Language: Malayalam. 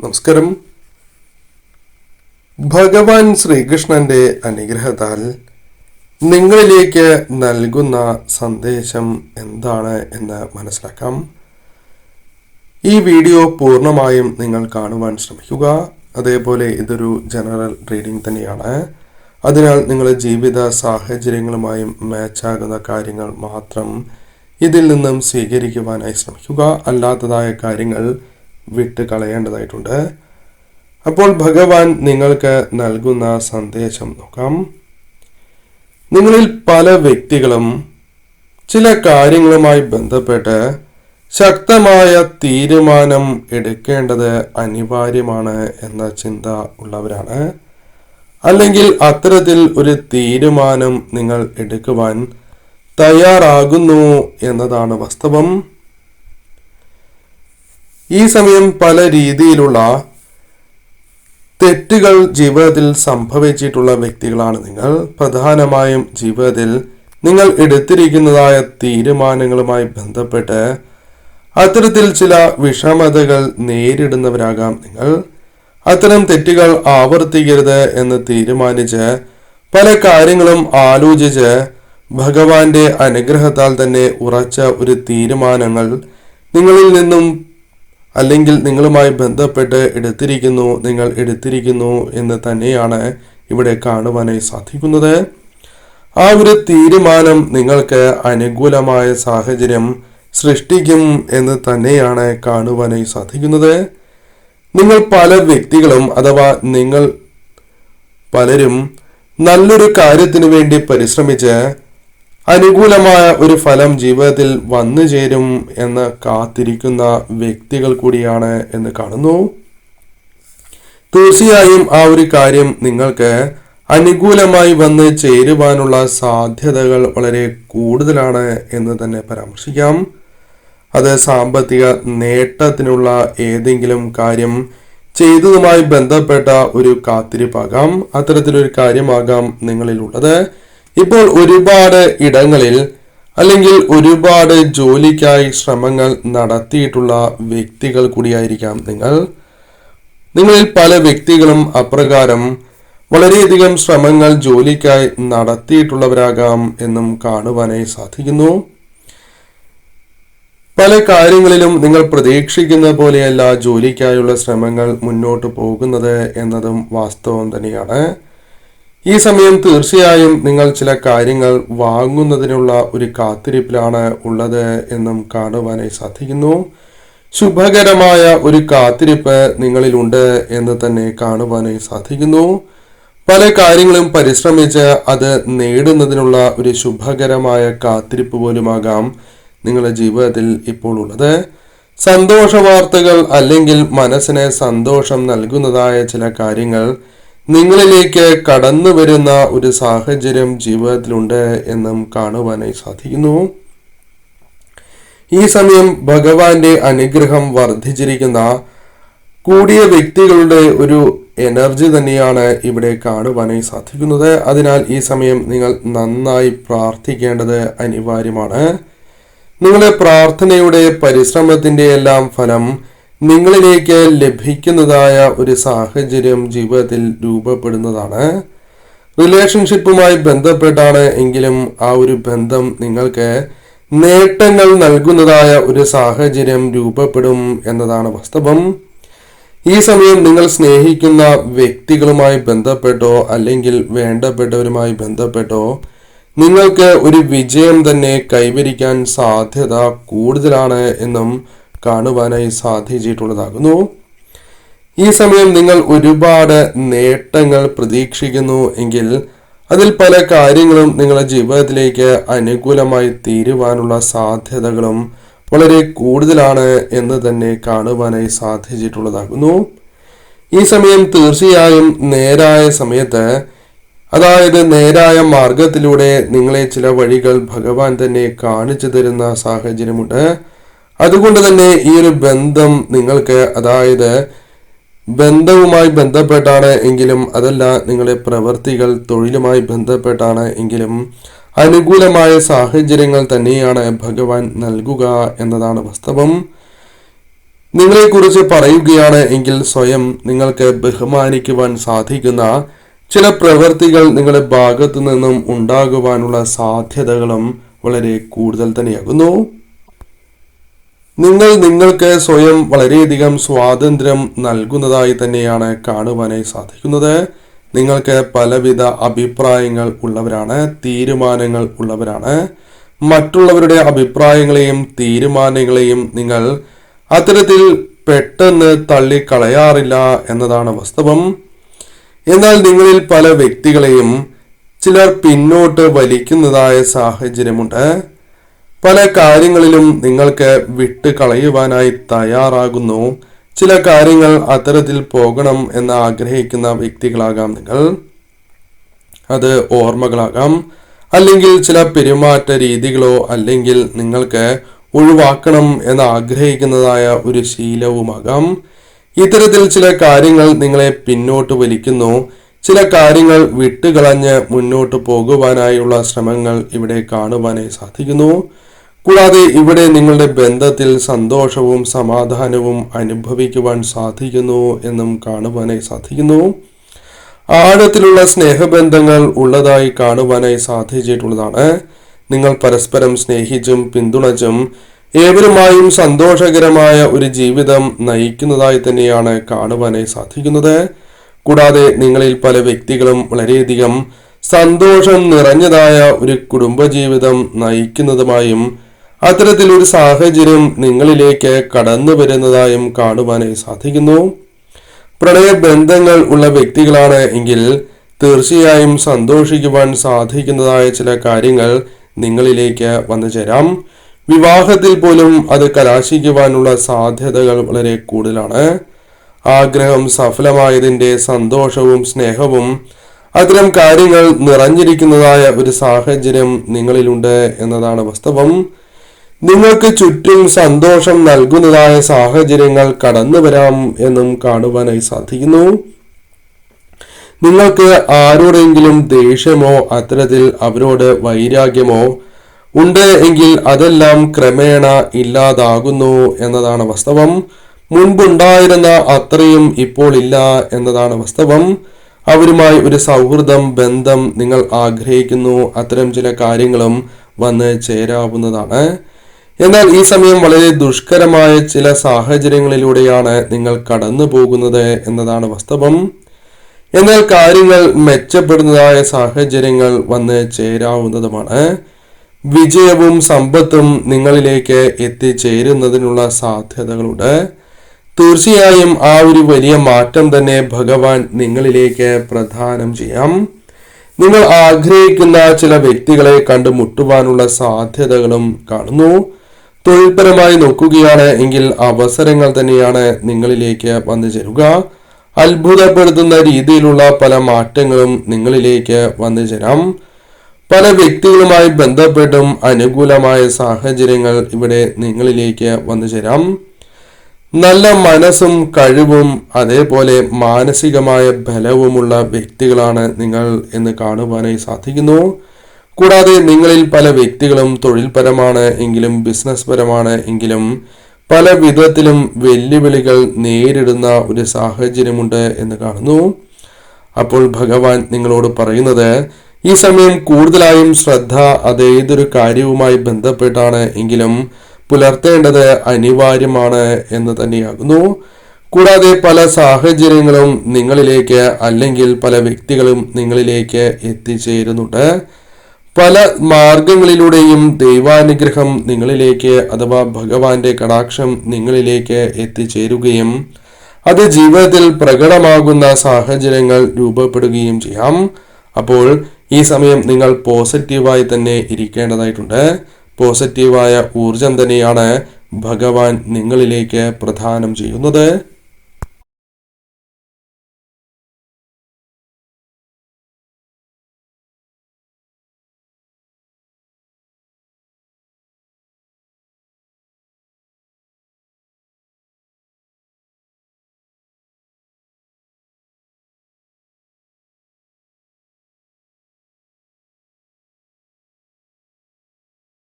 നമസ്കാരം. ഭഗവാൻ ശ്രീകൃഷ്ണന്റെ അനുഗ്രഹത്താൽ നിങ്ങളിലേക്ക് നൽകുന്ന സന്ദേശം എന്താണ് എന്ന് മനസ്സിലാക്കാം. ഈ വീഡിയോ പൂർണമായും നിങ്ങൾ കാണുവാൻ ശ്രമിക്കുക. അതേപോലെ ഇതൊരു ജനറൽ റീഡിംഗ് തന്നെയാണ്. അതിനാൽ നിങ്ങളുടെ ജീവിത സാഹചര്യങ്ങളുമായും മാച്ചാകുന്ന കാര്യങ്ങൾ മാത്രം ഇതിൽ നിന്നും സ്വീകരിക്കുവാനായി ശ്രമിക്കുക. അല്ലാത്തതായ കാര്യങ്ങൾ വിട്ട് കളയേണ്ടതായിട്ടുണ്ട്. അപ്പോൾ ഭഗവാൻ നിങ്ങൾക്ക് നൽകുന്ന സന്ദേശം നോക്കാം. നിങ്ങളിൽ പല വ്യക്തികളും ചില കാര്യങ്ങളുമായി ബന്ധപ്പെട്ട് ശക്തമായ തീരുമാനം എടുക്കേണ്ടത് അനിവാര്യമാണ് എന്ന ചിന്ത ഉള്ളവരാണ്. അല്ലെങ്കിൽ അത്തരത്തിൽ ഒരു തീരുമാനം നിങ്ങൾ എടുക്കുവാൻ തയ്യാറാകുന്നു എന്നതാണ് വാസ്തവം. ഈ സമയം പല രീതിയിലുള്ള തെറ്റുകൾ ജീവിതത്തിൽ സംഭവിച്ചിട്ടുള്ള വ്യക്തികളാണ് നിങ്ങൾ. പ്രധാനമായും ജീവിതത്തിൽ നിങ്ങൾ എടുത്തിരിക്കുന്നതായ തീരുമാനങ്ങളുമായി ബന്ധപ്പെട്ട് അത്തരത്തിൽ ചില വിഷമതകൾ നേരിടുന്നവരാകാം നിങ്ങൾ. അത്തരം തെറ്റുകൾ ആവർത്തിക്കരുത് എന്ന് തീരുമാനിച്ച് പല കാര്യങ്ങളും ആലോചിച്ച് ഭഗവാന്റെ അനുഗ്രഹത്താൽ തന്നെ ഉറച്ച ഒരു തീരുമാനങ്ങൾ നിങ്ങളിൽ നിന്നും അല്ലെങ്കിൽ നിങ്ങളുമായി ബന്ധപ്പെട്ട് എടുത്തിരിക്കുന്നു നിങ്ങൾ എടുത്തിരിക്കുന്നു എന്ന് തന്നെയാണ് ഇവിടെ കാണുവാനായി സാധിക്കുന്നത്. ആ ഒരു തീരുമാനം നിങ്ങൾക്ക് അനുകൂലമായ സാഹചര്യം സൃഷ്ടിക്കും എന്ന് തന്നെയാണ് കാണുവാനായി സാധിക്കുന്നത്. നിങ്ങൾ പല വ്യക്തികളും അഥവാ നിങ്ങൾ പലരും നല്ലൊരു കാര്യത്തിനു വേണ്ടി പരിശ്രമിച്ച് അനുകൂലമായ ഒരു ഫലം ജീവിതത്തിൽ വന്നു ചേരും എന്ന് കാത്തിരിക്കുന്ന വ്യക്തികൾ കൂടിയാണ് എന്ന് കാണുന്നു. തീർച്ചയായും ആ ഒരു കാര്യം നിങ്ങൾക്ക് അനുകൂലമായി വന്ന് ചേരുവാനുള്ള സാധ്യതകൾ വളരെ കൂടുതലാണ് എന്ന് തന്നെ പരാമർശിക്കാം. അത് സാമ്പത്തിക നേട്ടത്തിനുള്ള ഏതെങ്കിലും കാര്യം ചെയ്തതുമായി ബന്ധപ്പെട്ട ഒരു കാത്തിരിപ്പാകാം. അത്തരത്തിലൊരു കാര്യമാകാം നിങ്ങളിലുള്ളത്. ഇപ്പോൾ ഒരുപാട് ഇടങ്ങളിൽ അല്ലെങ്കിൽ ഒരുപാട് ജോലിക്കായി ശ്രമങ്ങൾ നടത്തിയിട്ടുള്ള വ്യക്തികൾ കൂടിയായിരിക്കാം നിങ്ങൾ. നിങ്ങളിൽ പല വ്യക്തികളും അപ്രകാരം വളരെയധികം ശ്രമങ്ങൾ ജോലിക്കായി നടത്തിയിട്ടുള്ളവരാകാം എന്നും കാണുവാനായി സാധിക്കുന്നു. പല കാര്യങ്ങളിലും നിങ്ങൾ പ്രതീക്ഷിക്കുന്ന പോലെയല്ല ജോലിക്കായുള്ള ശ്രമങ്ങൾ മുന്നോട്ട് പോകുന്നത് എന്നതും വാസ്തവം തന്നെയാണ്. ഈ സമയം തീർച്ചയായും നിങ്ങൾ ചില കാര്യങ്ങൾ വാങ്ങുന്നതിനുള്ള ഒരു കാത്തിരിപ്പിലാണ് ഉള്ളത് എന്നും കാണുവാനായി സാധിക്കുന്നു. ശുഭകരമായ ഒരു കാത്തിരിപ്പ് നിങ്ങളിലുണ്ട് എന്ന് തന്നെ കാണുവാനായി സാധിക്കുന്നു. പല കാര്യങ്ങളും പരിശ്രമിച്ച് അത് നേടുന്നതിനുള്ള ഒരു ശുഭകരമായ കാത്തിരിപ്പ് പോലുമാകാം നിങ്ങളുടെ ജീവിതത്തിൽ ഇപ്പോൾ ഉള്ളത്. സന്തോഷ വാർത്തകൾ അല്ലെങ്കിൽ മനസ്സിന് സന്തോഷം നൽകുന്നതായ ചില കാര്യങ്ങൾ നിങ്ങളിലേക്ക് കടന്നു വരുന്ന ഒരു സാഹചര്യം ജീവിതത്തിലുണ്ട് എന്നും കാണുവാനായി സാധിക്കുന്നു. ഈ സമയം ഭഗവാന്റെ അനുഗ്രഹം വർദ്ധിച്ചിരിക്കുന്ന കൂടിയ വ്യക്തികളുടെ ഒരു എനർജി തന്നെയാണ് ഇവിടെ കാണുവാനായി സാധിക്കുന്നത്. അതിനാൽ ഈ സമയം നിങ്ങൾ നന്നായി പ്രാർത്ഥിക്കേണ്ടത് അനിവാര്യമാണ്. നിങ്ങളുടെ പ്രാർത്ഥനയുടെ പരിശ്രമത്തിന്റെ എല്ലാം ഫലം നിങ്ങളിലേക്ക് ലഭിക്കുന്നതായ ഒരു സാഹചര്യം ജീവിതത്തിൽ രൂപപ്പെടുന്നതാണ്. റിലേഷൻഷിപ്പുമായി ബന്ധപ്പെട്ടാണ് എങ്കിലും ആ ഒരു ബന്ധം നിങ്ങൾക്ക് നേട്ടങ്ങൾ നൽകുന്നതായ ഒരു സാഹചര്യം രൂപപ്പെടും എന്നതാണ് വാസ്തവം. ഈ സമയം നിങ്ങൾ സ്നേഹിക്കുന്ന വ്യക്തികളുമായി ബന്ധപ്പെട്ടോ അല്ലെങ്കിൽ വേണ്ടപ്പെട്ടവരുമായി ബന്ധപ്പെട്ടോ നിങ്ങൾക്ക് ഒരു വിജയം തന്നെ കൈവരിക്കാൻ സാധ്യത കൂടുതലാണ് എന്നും കാണുവാനായി സാധിച്ചിട്ടുള്ളതാകുന്നു. ഈ സമയം നിങ്ങൾ ഒരുപാട് നേട്ടങ്ങൾ പ്രതീക്ഷിക്കുന്നു എങ്കിൽ അതിൽ പല കാര്യങ്ങളും നിങ്ങളുടെ ജീവിതത്തിലേക്ക് അനുകൂലമായി തീരുവാനുള്ള സാധ്യതകളും വളരെ കൂടുതലാണ് എന്ന് തന്നെ കാണുവാനായി സാധിച്ചിട്ടുള്ളതാകുന്നു. ഈ സമയം തീർച്ചയായും നേരായ സമയത്ത് അതായത് നേരായ മാർഗത്തിലൂടെ നിങ്ങളെ ചില വഴികൾ ഭഗവാൻ തന്നെ കാണിച്ചു തരുന്ന സാഹചര്യമുണ്ട്. അതുകൊണ്ട് തന്നെ ഈ ഒരു ബന്ധം നിങ്ങൾക്ക് അതായത് ബന്ധവുമായി ബന്ധപ്പെട്ടാണ് എങ്കിലും അതല്ല നിങ്ങളുടെ പ്രവൃത്തികൾ തൊഴിലുമായി ബന്ധപ്പെട്ടാണ് എങ്കിലും അനുകൂലമായ സാഹചര്യങ്ങൾ തന്നെയാണ് ഭഗവാൻ നൽകുക എന്നതാണ് വാസ്തവം. നിങ്ങളെക്കുറിച്ച് പറയുകയാണ് എങ്കിൽ സ്വയം നിങ്ങൾക്ക് ബഹുമാനിക്കുവാൻ സാധിക്കുന്ന ചില പ്രവൃത്തികൾ നിങ്ങളുടെ ഭാഗത്തു നിന്നും ഉണ്ടാകുവാനുള്ള സാധ്യതകളും വളരെ കൂടുതൽ തന്നെയാകുന്നു. നിങ്ങൾ നിങ്ങൾക്ക് സ്വയം വളരെയധികം സ്വാതന്ത്ര്യം നൽകുന്നതായി തന്നെയാണ് കാണുവാനായി സാധിക്കുന്നത്. നിങ്ങൾക്ക് പലവിധ അഭിപ്രായങ്ങൾ ഉള്ളവരാണ് തീരുമാനങ്ങൾ ഉള്ളവരാണ്. മറ്റുള്ളവരുടെ അഭിപ്രായങ്ങളെയും തീരുമാനങ്ങളെയും നിങ്ങൾ അത്തരത്തിൽ പെട്ടെന്ന് തള്ളിക്കളയാറില്ല എന്നതാണ് വാസ്തവം. എന്നാൽ നിങ്ങളിൽ പല വ്യക്തികളെയും ചിലർ പിന്നോട്ട് വലിക്കുന്നതായ സാഹചര്യമുണ്ട്. പല കാര്യങ്ങളിലും നിങ്ങൾക്ക് വിട്ട് കളയുവാനായി തയ്യാറാകുന്നു. ചില കാര്യങ്ങൾ അത്തരത്തിൽ പോകണം എന്ന് ആഗ്രഹിക്കുന്ന വ്യക്തികളാകാം നിങ്ങൾ. അത് ഓർമ്മകളാകാം. അല്ലെങ്കിൽ ചില പെരുമാറ്റ രീതികളോ അല്ലെങ്കിൽ നിങ്ങൾക്ക് ഒഴിവാക്കണം എന്ന് ആഗ്രഹിക്കുന്നതായ ഒരു ശീലവുമാകാം. ഇത്തരത്തിൽ ചില കാര്യങ്ങൾ നിങ്ങളെ പിന്നോട്ട് വലിക്കുന്നു. ചില കാര്യങ്ങൾ വിട്ടുകളഞ്ഞ് മുന്നോട്ട് പോകുവാനായുള്ള ശ്രമങ്ങൾ ഇവിടെ കാണുവാനായി സാധിക്കുന്നു. കൂടാതെ ഇവിടെ നിങ്ങളുടെ ബന്ധത്തിൽ സന്തോഷവും സമാധാനവും അനുഭവിക്കുവാൻ സാധിക്കുന്നു എന്നും കാണുവാനായി സാധിക്കുന്നു. ആഴത്തിലുള്ള സ്നേഹബന്ധങ്ങൾ ഉള്ളതായി കാണുവാനായി സാധിച്ചിട്ടുള്ളതാണ്. നിങ്ങൾ പരസ്പരം സ്നേഹിച്ചും പിന്തുണച്ചും ഏവരുമായും സന്തോഷകരമായ ഒരു ജീവിതം നയിക്കുന്നതായി തന്നെയാണ് കാണുവാനായി സാധിക്കുന്നത്. കൂടാതെ നിങ്ങളിൽ പല വ്യക്തികളും വളരെയധികം സന്തോഷം നിറഞ്ഞതായ ഒരു കുടുംബജീവിതം നയിക്കുന്നതുമായും അത്തരത്തിലൊരു സാഹചര്യം നിങ്ങളിലേക്ക് കടന്നു വരുന്നതായും കാണുവാനായി സാധിക്കുന്നു. പ്രണയബന്ധങ്ങൾ ഉള്ള വ്യക്തികളാണ് എങ്കിൽ തീർച്ചയായും സന്തോഷിക്കുവാൻ സാധിക്കുന്നതായ ചില കാര്യങ്ങൾ നിങ്ങളിലേക്ക് വന്നു ചേരാം. വിവാഹത്തിൽ പോലും അത് കലാശിക്കുവാനുള്ള സാധ്യതകൾ വളരെ കൂടുതലാണ്. ആഗ്രഹം സഫലമായതിന്റെ സന്തോഷവും സ്നേഹവും അത്തരം കാര്യങ്ങൾ നിറഞ്ഞിരിക്കുന്നതായ ഒരു സാഹചര്യം നിങ്ങളിലുണ്ട് എന്നതാണ് വാസ്തവം. നിങ്ങൾക്ക് ചുറ്റും സന്തോഷം നൽകുന്നതായ സാഹചര്യങ്ങൾ കടന്നു വരാം എന്നും കാണുവാനായി സാധിക്കുന്നു. നിങ്ങൾക്ക് ആരോടെങ്കിലും ദേഷ്യമോ അത്തരത്തിൽ അവരോട് വൈരാഗ്യമോ ഉണ്ട് എങ്കിൽ അതെല്ലാം ക്രമേണ ഇല്ലാതാകുന്നു എന്നതാണ് വാസ്തവം. മുൻപുണ്ടായിരുന്ന അത്രയും ഇപ്പോൾ ഇല്ല എന്നതാണ് വാസ്തവം. അവരുമായി ഒരു സൗഹൃദം ബന്ധം നിങ്ങൾ ആഗ്രഹിക്കുന്നു. അത്തരം ചില കാര്യങ്ങളും വന്ന് ചേരാവുന്നതാണ്. എന്നാൽ ഈ സമയം വളരെ ദുഷ്കരമായ ചില സാഹചര്യങ്ങളിലൂടെയാണ് നിങ്ങൾ കടന്നു പോകുന്നത് എന്നതാണ് വാസ്തവം. എന്നാൽ കാര്യങ്ങൾ മെച്ചപ്പെടുന്നതായ സാഹചര്യങ്ങൾ വന്ന് ചേരാവുന്നതുമാണ്. വിജയവും സമ്പത്തും നിങ്ങളിലേക്ക് എത്തിച്ചേരുന്നതിനുള്ള സാധ്യതകളുണ്ട്. തീർച്ചയായും ആ ഒരു വലിയ മാറ്റം തന്നെ ഭഗവാൻ നിങ്ങളിലേക്ക് പ്രദാനം ചെയ്യാം. നിങ്ങൾ ആഗ്രഹിക്കുന്ന ചില വ്യക്തികളെ കണ്ടുമുട്ടുവാനുള്ള സാധ്യതകളും കാണുന്നു. തൊഴിൽപരമായി നോക്കുകയാണ് എങ്കിൽ അവസരങ്ങൾ തന്നെയാണ് നിങ്ങളിലേക്ക് വന്നു ചേരുക. അത്ഭുതപ്പെടുത്തുന്ന രീതിയിലുള്ള പല മാറ്റങ്ങളും നിങ്ങളിലേക്ക് വന്നു ചേരാം. പല വ്യക്തികളുമായി ബന്ധപ്പെട്ടും അനുകൂലമായ സാഹചര്യങ്ങൾ ഇവിടെ നിങ്ങളിലേക്ക് വന്നു ചേരാം. നല്ല മനസ്സും കഴിവും അതേപോലെ മാനസികമായ ബലവുമുള്ള വ്യക്തികളാണ് നിങ്ങൾ എന്ന് കാണുവാനായി സാധിക്കുന്നു. കൂടാതെ നിങ്ങളിൽ പല വ്യക്തികളും തൊഴിൽപരമാണ് എങ്കിലും ബിസിനസ് പരമാണ് എങ്കിലും പല വിധത്തിലും വെല്ലുവിളികൾ നേരിടുന്ന ഒരു സാഹചര്യമുണ്ട് എന്ന് കാണുന്നു. അപ്പോൾ ഭഗവാൻ നിങ്ങളോട് പറയുന്നത് ഈ സമയം കൂടുതലായും ശ്രദ്ധ അത് ഏതൊരു കാര്യവുമായി ബന്ധപ്പെട്ടാണ് എങ്കിലും പുലർത്തേണ്ടത് അനിവാര്യമാണ് എന്ന് തന്നെയാകുന്നു. കൂടാതെ പല സാഹചര്യങ്ങളും നിങ്ങളിലേക്ക് അല്ലെങ്കിൽ പല വ്യക്തികളും നിങ്ങളിലേക്ക് എത്തിച്ചേരുന്നുണ്ട്. പല മാർഗങ്ങളിലൂടെയും ദൈവാനുഗ്രഹം നിങ്ങളിലേക്ക് അഥവാ ഭഗവാന്റെ കടാക്ഷം നിങ്ങളിലേക്ക് എത്തിച്ചേരുകയും അത് ജീവിതത്തിൽ പ്രകടമാകുന്ന സാഹചര്യങ്ങൾ രൂപപ്പെടുകയും ചെയ്യാം. അപ്പോൾ ഈ സമയം നിങ്ങൾ പോസിറ്റീവായി തന്നെ ഇരിക്കേണ്ടതായിട്ടുണ്ട്. പോസിറ്റീവായ ഊർജം തന്നെയാണ് ഭഗവാൻ നിങ്ങളിലേക്ക് പ്രധാനം ചെയ്യുന്നത്.